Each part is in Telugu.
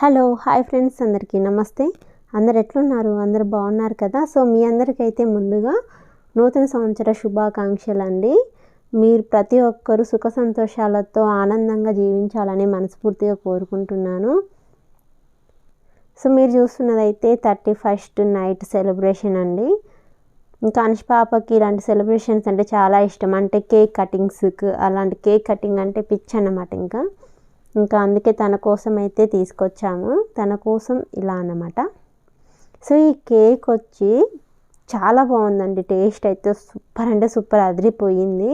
హలో హాయ్ ఫ్రెండ్స్ అందరికీ నమస్తే. అందరు ఎట్లున్నారు? అందరు బాగున్నారు కదా? సో మీ అందరికైతే ముందుగా నూతన సంవత్సర శుభాకాంక్షలు అండి మీరు ప్రతి ఒక్కరూ సుఖ సంతోషాలతో ఆనందంగా జీవించాలని మనస్ఫూర్తిగా కోరుకుంటున్నాను. సో మీరు చూస్తున్నదైతే థర్టీ ఫస్ట్ నైట్ సెలబ్రేషన్ అండి. ఇంకా అనుష్ పాపకి ఇలాంటి సెలబ్రేషన్స్ అంటే చాలా ఇష్టం. అంటే కేక్ కటింగ్స్కి అలాంటి కేక్ కటింగ్ అంటే పిచ్ అన్నమాట ఇంకా. ఇంకా అందుకే తన కోసం అయితే తీసుకొచ్చాము. తన కోసం ఇలా అన్నమాట. సో ఈ కేక్ వచ్చి చాలా బాగుందండి. టేస్ట్ అయితే సూపర్ అంటే సూపర్ అదిరిపోయింది.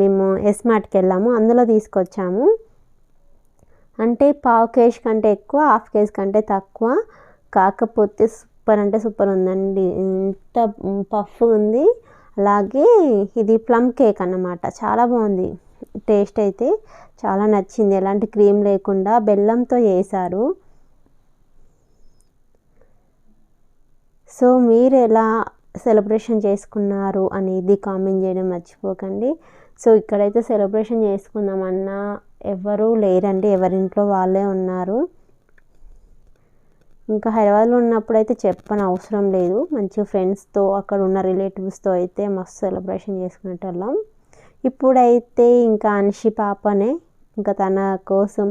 మేము ఎస్మార్ట్కి వెళ్ళాము. అందులో తీసుకొచ్చాము. అంటే పావు కేజీ కంటే ఎక్కువ హాఫ్ కేజీ కంటే తక్కువ. కాకపోతే సూపర్ అంటే సూపర్ ఉందండి. ఇంత పఫ్ ఉంది. అలాగే ఇది ప్లమ్ కేక్ అన్నమాట. చాలా బాగుంది. టేస్ట్ అయితే చాలా నచ్చింది. ఎలాంటి క్రీమ్ లేకుండా బెల్లంతో చేశారు. సో మీరు ఎలా సెలబ్రేషన్ చేసుకున్నారు అనేది కామెంట్ చేయడం మర్చిపోకండి. సో ఇక్కడైతే సెలబ్రేషన్ చేసుకుందామన్నా ఎవరూ లేరండి. ఎవరింట్లో వాళ్ళే ఉన్నారు. ఇంకా హైదరాబాద్లో ఉన్నప్పుడు అయితే చెప్పని అవసరం లేదు. మంచి ఫ్రెండ్స్తో అక్కడ ఉన్న రిలేటివ్స్తో అయితే మస్తు సెలబ్రేషన్ చేసుకునేటోళ్ళం. ఇప్పుడైతే ఇంకా అన్షి పాపనే ఇంకా తన కోసం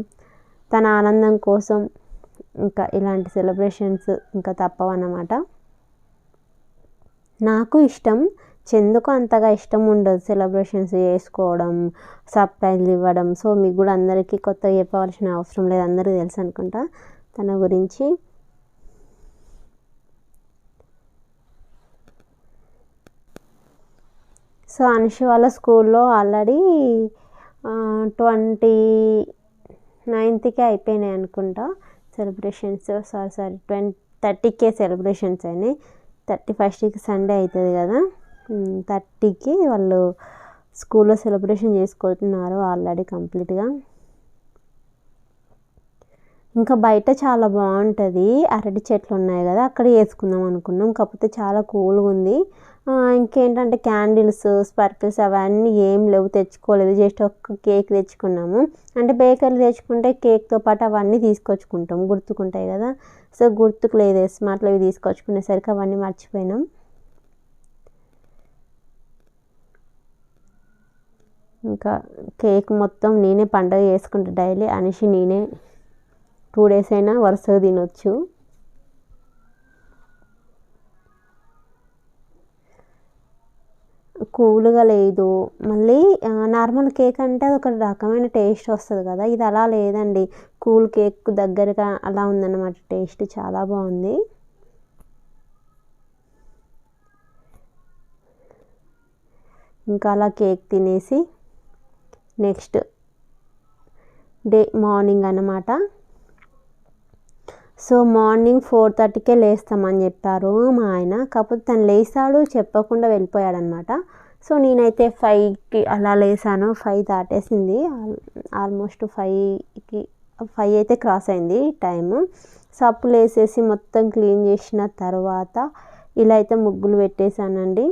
తన ఆనందం కోసం ఇంకా ఇలాంటి సెలబ్రేషన్స్ ఇంకా తప్పవన్నమాట. నాకు ఇష్టం చెందుకు అంతగా ఇష్టం ఉండదు సెలబ్రేషన్స్ చేసుకోవడం సర్ప్రైజ్లు ఇవ్వడం. సో మీకు కూడా అందరికీ కొత్తగా చెప్పవలసిన అవసరం లేదు అందరూ తెలుసు అనుకుంటా. తన గురించి సో అనిషి వాళ్ళ స్కూల్లో ఆల్రెడీ ట్వంటీ నైన్త్కే అయిపోయినాయి అనుకుంటా సెలబ్రేషన్స్. సారీ సారీ ట్వంటీ థర్టీకే సెలబ్రేషన్స్ అయినాయి. థర్టీ ఫస్ట్కి సండే అవుతుంది కదా. థర్టీకి వాళ్ళు స్కూల్లో సెలబ్రేషన్ చేసుకుంటున్నారు ఆల్రెడీ కంప్లీట్గా. ఇంకా బయట చాలా బాగుంటుంది. అరటి చెట్లు ఉన్నాయి కదా అక్కడ వేసుకుందాం అనుకున్నాం. కాకపోతే చాలా కూల్గా ఉంది. ఇంకేంటంటే క్యాండిల్స్ స్పర్కిల్స్ అవన్నీ ఏం లేవు తెచ్చుకోలేదు. జస్ట్ ఒక్క కేక్ తెచ్చుకున్నాము. అంటే బేకరీ తెచ్చుకుంటే కేక్తో పాటు అవన్నీ తీసుకొచ్చుకుంటాం. గుర్తుకుంటాయి కదా. సో గుర్తుకు లేదు. స్మార్ట్లో ఇవి తీసుకొచ్చుకునేసరికి అవన్నీ మర్చిపోయినాం. ఇంకా కేక్ మొత్తం నేనే పండగ చేసుకుంటా డైలీ. అనేసి నేనే టూ డేస్ అయినా వరుసగా తినొచ్చు. కూల్గా లేదు. మళ్ళీ నార్మల్ కేక్ అంటే అది ఒక రకమైన టేస్ట్ వస్తుంది కదా. ఇది అలా లేదండి. కూల్ కేక్ దగ్గరగా అలా ఉందన్నమాట. టేస్ట్ చాలా బాగుంది. ఇంకా అలా కేక్ తినేసి నెక్స్ట్ డే మార్నింగ్ అన్నమాట. సో మార్నింగ్ ఫోర్ థర్టీకే లేస్తామని చెప్పారు మా ఆయన. కాకపోతే తను లేసాడు చెప్పకుండా వెళ్ళిపోయాడనమాట. సో నేనైతే ఫైవ్కి అలా లేసాను ఫైవ్ దాటేసింది. ఆల్మోస్ట్ ఫైవ్కి ఫైవ్ అయితే క్రాస్ అయింది టైము. సో అప్పుడు లేసేసి మొత్తం క్లీన్ చేసిన తర్వాత ఇలా అయితే ముగ్గులు పెట్టేశానండి.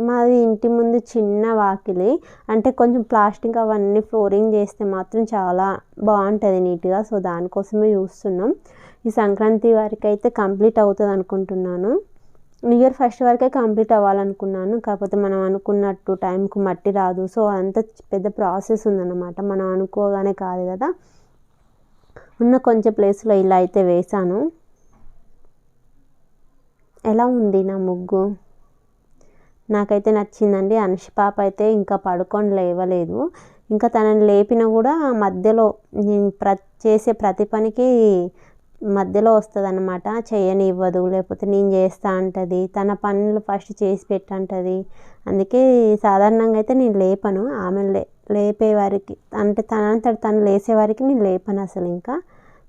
మాది ఇంటి ముందు చిన్న వాకిలి. అంటే కొంచెం ప్లాస్టిక్ అవన్నీ ఫ్లోరింగ్ చేస్తే మాత్రం చాలా బాగుంటుంది నీట్గా. సో దానికోసమే చూస్తున్నాం. ఈ సంక్రాంతి వరకు అయితే కంప్లీట్ అవుతుంది అనుకుంటున్నాను న్యూ ఇయర్ ఫస్ట్ వరకే కంప్లీట్ అవ్వాలనుకున్నాను. కాకపోతే మనం అనుకున్నట్టు టైంకు మట్టి రాదు. సో అంత పెద్ద ప్రాసెస్ ఉందన్నమాట. మనం అనుకోగానే కాదు కదా. ఉన్న కొంచెం ప్లేస్లో ఇలా అయితే వేశాను. ఎలా ఉంది నా ముగ్గు? నాకైతే నచ్చిందండి. అనుష్ పాప అయితే ఇంకా పడుకొని లేవలేదు. ఇంకా తనని లేపిన కూడా మధ్యలో నేను ప్ర చేసే ప్రతి పనికి మధ్యలో వస్తుంది అనమాట చేయనివ్వదు లేకపోతే నేను చేస్తా అంటది. తన పనులు ఫస్ట్ చేసి పెట్టంటది అందుకే సాధారణంగా అయితే నేను లేపను. ఆమె లే లేపే వారికి అంటే తనంతట తను లేసే వారికి నేను లేపను అసలు ఇంకా.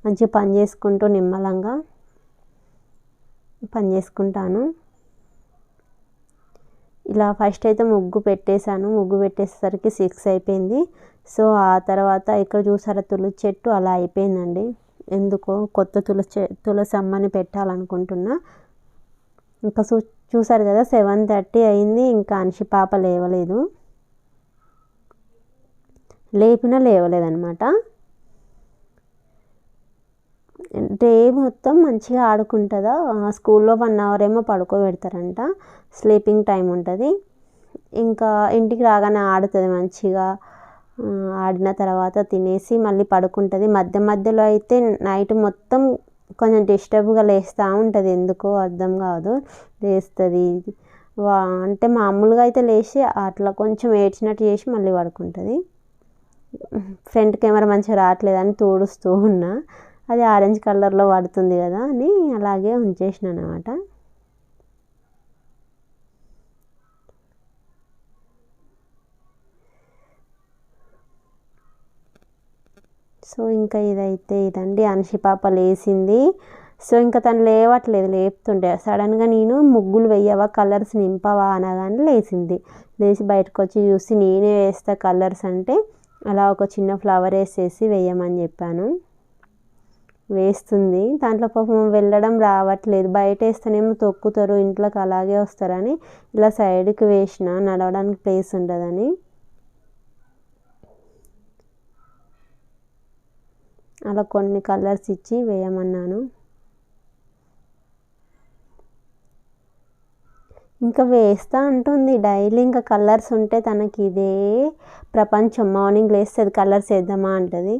మంచిగా పని చేసుకుంటూ నిమ్మలంగా పని చేసుకుంటాను. ఇలా ఫస్ట్ అయితే ముగ్గు పెట్టేశాను. ముగ్గు పెట్టేసరికి సిక్స్ అయిపోయింది. సో ఆ తర్వాత ఇక్కడ చూసారా తులు చెట్టు అలా అయిపోయిందండి. ఎందుకో కొత్త తులసి తులసి అమ్మని పెట్టాలనుకుంటున్నా. ఇంకా చూ చూసారు కదా సెవెన్ థర్టీ అయింది ఇంకా అనిషి పాప లేవలేదు. లేపినా లేవలేదన్నమాట. డే మొత్తం మంచిగా ఆడుకుంటుందా? స్కూల్లో వన్ అవర్ ఏమో పడుకోబెడతారంట. స్లీపింగ్ టైం ఉంటుంది. ఇంకా ఇంటికి రాగానే ఆడుతుంది మంచిగా. ఆడిన తర్వాత తినేసి మళ్ళీ పడుకుంటుంది. మధ్య మధ్యలో అయితే నైట్ మొత్తం కొంచెం డిస్టర్బ్గా లేస్తూ ఉంటుంది. ఎందుకో అర్థం కాదు. లేస్తుంది. వా అంటే మామూలుగా అయితే లేచి అట్లా కొంచెం ఏడ్చినట్టు చేసి మళ్ళీ పడుకుంటుంది. ఫ్రంట్ కెమెరా మంచిగా రావట్లేదని తోడుస్తూ ఉన్నా. అది ఆరెంజ్ కలర్లో పడుతుంది కదా అని అలాగే ఉంచేసిన అనమాట సో ఇంకా ఇదైతే ఇదండి. అనిషి పాప లేచింది సో ఇంకా తను లేవట్లేదు లేపుతుండే. సడన్గా నేను ముగ్గులు వెయ్యవా కలర్స్ నింపవా అనగానే లేచింది. లేచి బయటకు వచ్చి చూసి నేనే వేస్తా కలర్స్ అంటే అలా ఒక చిన్న ఫ్లవర్ వేసేసి వేయమని చెప్పాను. వేస్తుంది. దాంట్లో పాపం వెళ్ళడం రావట్లేదు. బయట వేస్తేనేమో తొక్కుతారు ఇంట్లోకి అలాగే వస్తారని ఇలా సైడ్కి వేసిన నడవడానికి ప్లేస్ ఉండదని. అలా కొన్ని కలర్స్ ఇచ్చి వేయమన్నాను. ఇంకా వేస్తా అంటుంది. డైలీ ఇంకా కలర్స్ ఉంటే తనకి ఇదే ప్రపంచం. మార్నింగ్ లేస్తుంది కలర్స్ వేద్దామా అంటది.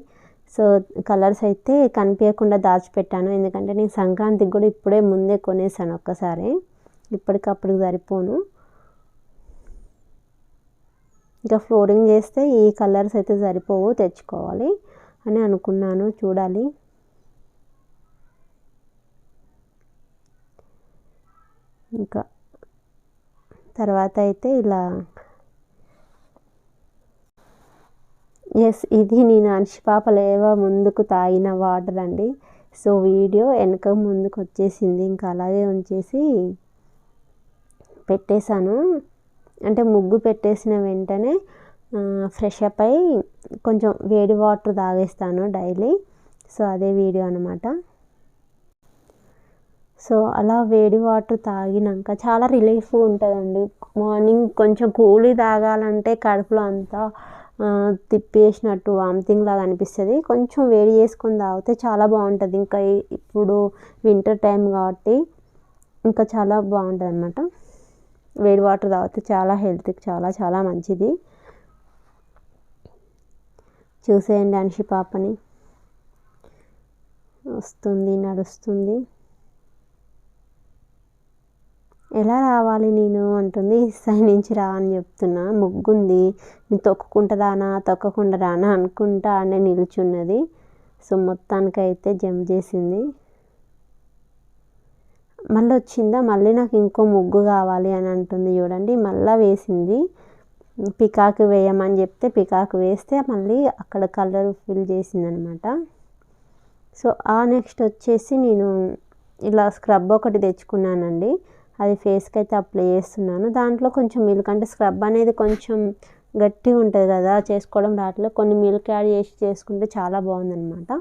సో కలర్స్ అయితే కనిపించకుండా దాచిపెట్టాను. ఎందుకంటే నేను సంక్రాంతికి కూడా ఇప్పుడే ముందే కొనేసాను ఒక్కసారి. ఇప్పటికప్పుడు సరిపోను. ఇంకా ఫ్లోరింగ్ చేస్తే ఈ కలర్స్ అయితే సరిపోవు తెచ్చుకోవాలి. అని అనుకున్నాను. చూడాలి. ఇంకా తర్వాత అయితే ఇలా ఎస్ ఇది నేను అంశి ముందుకు తాగిన వాటర్ అండి. సో వీడియో వెనక ముందుకు వచ్చేసింది. ఇంకా అలాగే ఉంచేసి పెట్టేశాను. అంటే ముగ్గు పెట్టేసిన వెంటనే ఫ్రెష్ అప్ అయ్యి కొంచెం వేడి వాటర్ తాగేస్తాను డైలీ. సో అదే వీడియో అనమాట సో అలా వేడి వాటర్ తాగినాక చాలా రిలీఫ్ ఉంటుందండి. మార్నింగ్ కొంచెం కూలి తాగాలంటే కడుపులో అంతా తిప్పేసినట్టు వామితింగ్ లాగా అనిపిస్తుంది. కొంచెం వేడి చేసుకొని తాగితే చాలా బాగుంటుంది. ఇంకా ఇప్పుడు వింటర్ టైం కాబట్టి ఇంకా చాలా బాగుంటుంది అనమాట వేడి వాటర్ తాగితే చాలా హెల్త్కి చాలా చాలా మంచిది. చూసేయండి అనిషి పాపని. వస్తుంది నడుస్తుంది. ఎలా రావాలి నేను అంటుంది. సైడ్ నుంచి రా అని చెప్తున్నా. ముగ్గుంది. నేను తొక్కుకుంటా రానా తొక్కకుండా రానా అనుకుంటా అనే నిలుచున్నది. సో మొత్తానికి అయితే జంప్ చేసింది. మళ్ళీ వచ్చిందా మళ్ళీ నాకు ఇంకో ముగ్గు కావాలి అని అంటుంది చూడండి. మళ్ళీ వేసింది. పికాకు వేయమని చెప్తే పికాకు వేస్తే మళ్ళీ అక్కడ కలర్ ఫిల్ చేసింది అనమాట సో ఆ నెక్స్ట్ వచ్చేసి నేను ఇలా స్క్రబ్ ఒకటి తెచ్చుకున్నానండి. అది ఫేస్కి అయితే అప్లై చేస్తున్నాను. దాంట్లో కొంచెం మిల్క్ అంటే స్క్రబ్ అనేది కొంచెం గట్టిగా ఉంటుంది కదా చేసుకోవడం రావట్లేదు కొన్ని మిల్క్ యాడ్ చేసి చేసుకుంటే చాలా బాగుందన్నమాట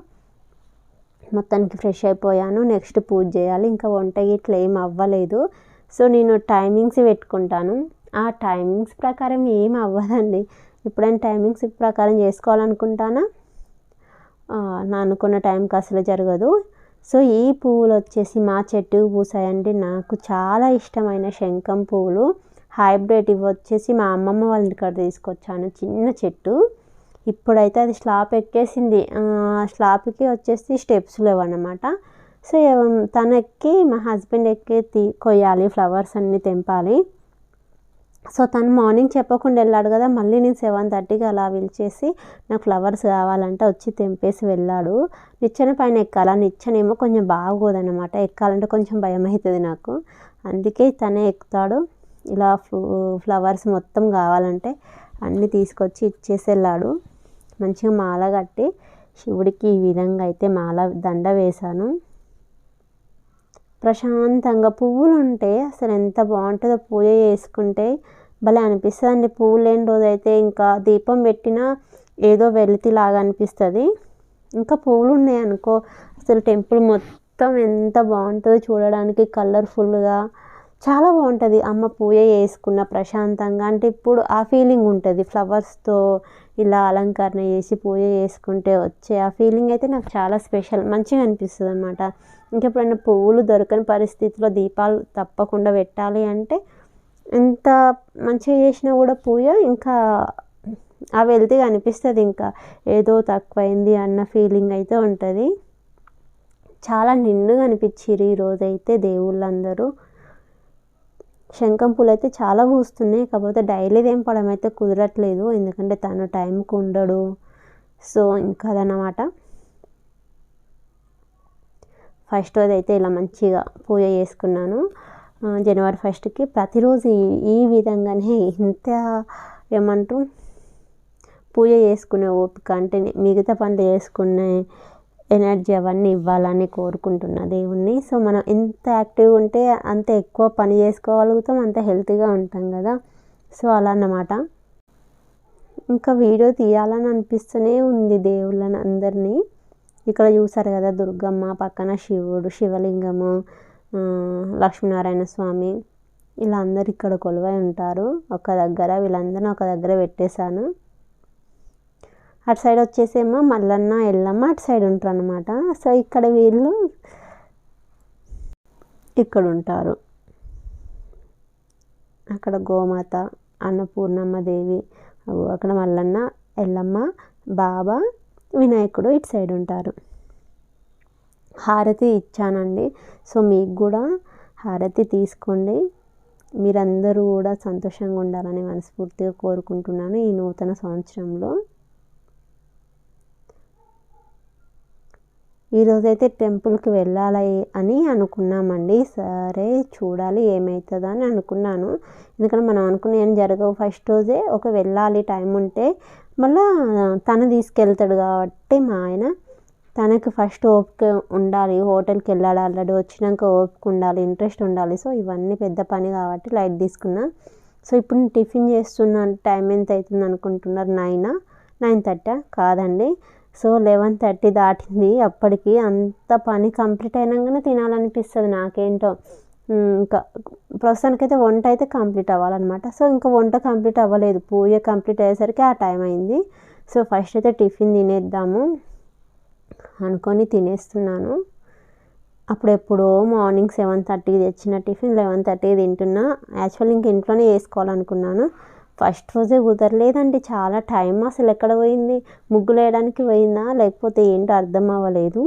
మొత్తానికి ఫ్రెష్ అయిపోయాను. నెక్స్ట్ పూజ చేయాలి. ఇంకా వంట ఇట్లా ఏం అవ్వలేదు. సో నేను టైమింగ్స్ పెట్టుకుంటాను. ఆ టైమింగ్స్ ప్రకారం ఏం అవ్వదండి. ఎప్పుడైనా టైమింగ్స్ ప్రకారం చేసుకోవాలనుకుంటానా? నా అనుకున్న టైంకి అసలు జరగదు. సో ఈ పువ్వులు వచ్చేసి మా చెట్టు పూసాయండి. నాకు చాలా ఇష్టమైన శంఖం పువ్వులు. హైబ్రిడ్ ఇవి వచ్చేసి మా అమ్మమ్మ వాళ్ళ ఇంటికాడ తీసుకొచ్చాను. చిన్న చెట్టు. ఇప్పుడైతే అది స్లాప్ ఎక్కేసింది. స్లాప్కి వచ్చేసి స్టెప్స్ లేవన్నమాట. సో తనకి ఎక్కి మా హస్బెండ్ ఎక్కి తీ కొయ్యాలి. ఫ్లవర్స్ అన్నీ తెంపాలి. సో తను మార్నింగ్ చెప్పకుండా వెళ్ళాడు కదా మళ్ళీ నేను సెవెన్ థర్టీకి అలా పిలిచేసి నాకు ఫ్లవర్స్ కావాలంటే వచ్చి తెంపేసి వెళ్ళాడు. నిచ్చెన పైన ఎక్కాలి. ఆ నిచ్చెనేమో కొంచెం బాగోదన్నమాట. ఎక్కాలంటే కొంచెం భయం అవుతుంది నాకు. అందుకే తనే ఎక్కుతాడు. ఇలా ఫ్లూ ఫ్లవర్స్ మొత్తం కావాలంటే అన్నీ తీసుకొచ్చి ఇచ్చేసి వెళ్ళాడు. మంచిగా మాల కట్టి శివుడికి ఈ విధంగా అయితే మాల దండ వేశాను. ప్రశాంతంగా పువ్వులు ఉంటే అసలు ఎంత బాగుంటుందో పూజ చేసుకుంటే భలే అనిపిస్తుంది పువ్వులు లేని రోజైతే ఇంకా దీపం పెట్టినా ఏదో వెలితిలాగా అనిపిస్తుంది. ఇంకా పువ్వులు ఉన్నాయి అనుకో అసలు టెంపుల్ మొత్తం ఎంత బాగుంటుందో చూడడానికి కలర్ఫుల్గా చాలా బాగుంటుంది. అమ్మ పూజ చేసుకున్న ప్రశాంతంగా. అంటే ఇప్పుడు ఆ ఫీలింగ్ ఉంటుంది. ఫ్లవర్స్తో ఇలా అలంకరణ చేసి పూజ చేసుకుంటే వచ్చే ఆ ఫీలింగ్ అయితే నాకు చాలా స్పెషల్ మంచిగా అనిపిస్తుంది అనమాట ఇంకెప్పుడైనా పువ్వులు దొరకని పరిస్థితిలో దీపాలు తప్పకుండా పెట్టాలి అంటే ఎంత మంచిగా చేసినా కూడా పూజ ఇంకా ఆ వెళ్తే అనిపిస్తుంది ఇంకా. ఏదో తక్కువైంది అన్న ఫీలింగ్ అయితే ఉంటుంది. చాలా నిండుగా అనిపించారు ఈరోజైతే దేవుళ్ళందరూ. శంఖం పూలు అయితే చాలా పూస్తున్నాయి. కాకపోతే డైలీ తెంపడం అయితే కుదరట్లేదు. ఎందుకంటే తను టైంకి ఉండడు. సో ఇంకా అదనమాట ఫస్ట్ రోజు అయితే ఇలా మంచిగా పూజ చేసుకున్నాను. జనవరి ఫస్ట్కి ప్రతిరోజు ఈ విధంగానే ఇంత ఏమంటారు? పూజ చేసుకునే ఓపిక అంటే మిగతా పనులు చేసుకునే ఎనర్జీ అవన్నీ ఇవ్వాలని కోరుకుంటున్నా దేవుణ్ణి. సో మనం ఎంత యాక్టివ్గా ఉంటే అంత ఎక్కువ పని చేసుకోగలుగుతాం అంత హెల్తీగా ఉంటాం కదా. సో అలా అన్నమాట. ఇంకా వీడియో తీయాలని అనిపిస్తూనే ఉంది దేవుళ్ళని అందరినీ. ఇక్కడ చూసారు కదా దుర్గమ్మ పక్కన శివుడు శివలింగము లక్ష్మీనారాయణ స్వామి. ఇలా అందరు ఇక్కడ కొలువై ఉంటారు. ఒక దగ్గర వీళ్ళందరినీ ఒక దగ్గర పెట్టేశాను. అటు సైడ్ వచ్చేసేమో మల్లన్న ఎల్లమ్మ అటు సైడ్ ఉంటారు అనమాట సో ఇక్కడ వీళ్ళు ఇక్కడ ఉంటారు. అక్కడ గోమాత అన్నపూర్ణమ్మ దేవి అక్కడ మల్లన్న ఎల్లమ్మ బాబా వినాయకుడు ఇటు సైడ్ ఉంటారు. హారతి ఇచ్చానండి. సో మీకు కూడా హారతి తీసుకోండి. మీరందరూ కూడా సంతోషంగా ఉండాలని మనస్ఫూర్తిగా కోరుకుంటున్నాను ఈ నూతన సంవత్సరంలో. ఈరోజైతే టెంపుల్కి వెళ్ళాలి అని అనుకున్నామండి. సరే చూడాలి ఏమవుతుందో అని అనుకున్నాను. ఎందుకంటే మనం అనుకున్న ఏం జరగవు. ఫస్ట్ రోజే ఒక వెళ్ళాలి టైం ఉంటే మళ్ళా తను తీసుకెళ్తాడు కాబట్టి మా ఆయన తనకి ఫస్ట్ ఓపిక ఉండాలి. హోటల్కి వెళ్ళాలి ఆల్రెడీ. వచ్చినాక ఓపిక ఉండాలి ఇంట్రెస్ట్ ఉండాలి. సో ఇవన్నీ పెద్ద పని కాబట్టి లైట్ తీసుకున్నా. సో ఇప్పుడు నేను టిఫిన్ చేస్తున్న టైం ఎంత అవుతుంది అనుకుంటున్నారు నైనా? నైన్ థర్టీ కాదండి. సో లెవెన్ థర్టీ దాటింది. అప్పటికి అంత పని కంప్లీట్ అయినాకనే తినాలనిపిస్తుంది నాకేంటో. ఇంకా ప్రస్తుతానికైతే వంట అయితే కంప్లీట్ అవ్వాలన్నమాట. సో ఇంకా వంట కంప్లీట్ అవ్వలేదు. పూజ కంప్లీట్ అయ్యేసరికి ఆ టైం అయింది. సో ఫస్ట్ అయితే టిఫిన్ తినేద్దాము అనుకొని తినేస్తున్నాను. అప్పుడెప్పుడో మార్నింగ్ సెవెన్ థర్టీకి తెచ్చిన టిఫిన్ లెవెన్ థర్టీకి తింటున్నా. యాక్చువల్ ఇంక ఇంట్లోనే వేసుకోవాలనుకున్నాను ఫస్ట్ రోజే కుదరలేదండి. చాలా టైం అసలు ఎక్కడ పోయింది? ముగ్గులు వేయడానికి పోయిందా? లేకపోతే ఏంటో అర్థం అవ్వలేదు.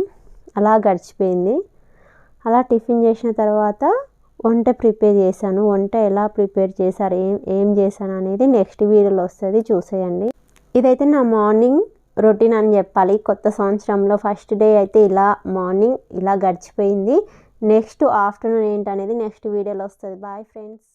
అలా గడిచిపోయింది. అలా టిఫిన్ చేసిన తర్వాత వంట ప్రిపేర్ చేశాను. వంట ఎలా ప్రిపేర్ చేశారు? ఏం ఏం చేశాను అనేది నెక్స్ట్ వీడియోలో వస్తుంది. చూసేయండి. ఇదైతే నా మార్నింగ్ రొటీన్ అని చెప్పాలి. కొత్త సంవత్సరంలో ఫస్ట్ డే అయితే ఇలా మార్నింగ్ ఇలా గడిచిపోయింది. నెక్స్ట్ ఆఫ్టర్నూన్ ఏంటనేది నెక్స్ట్ వీడియోలో వస్తుంది. Bye friends.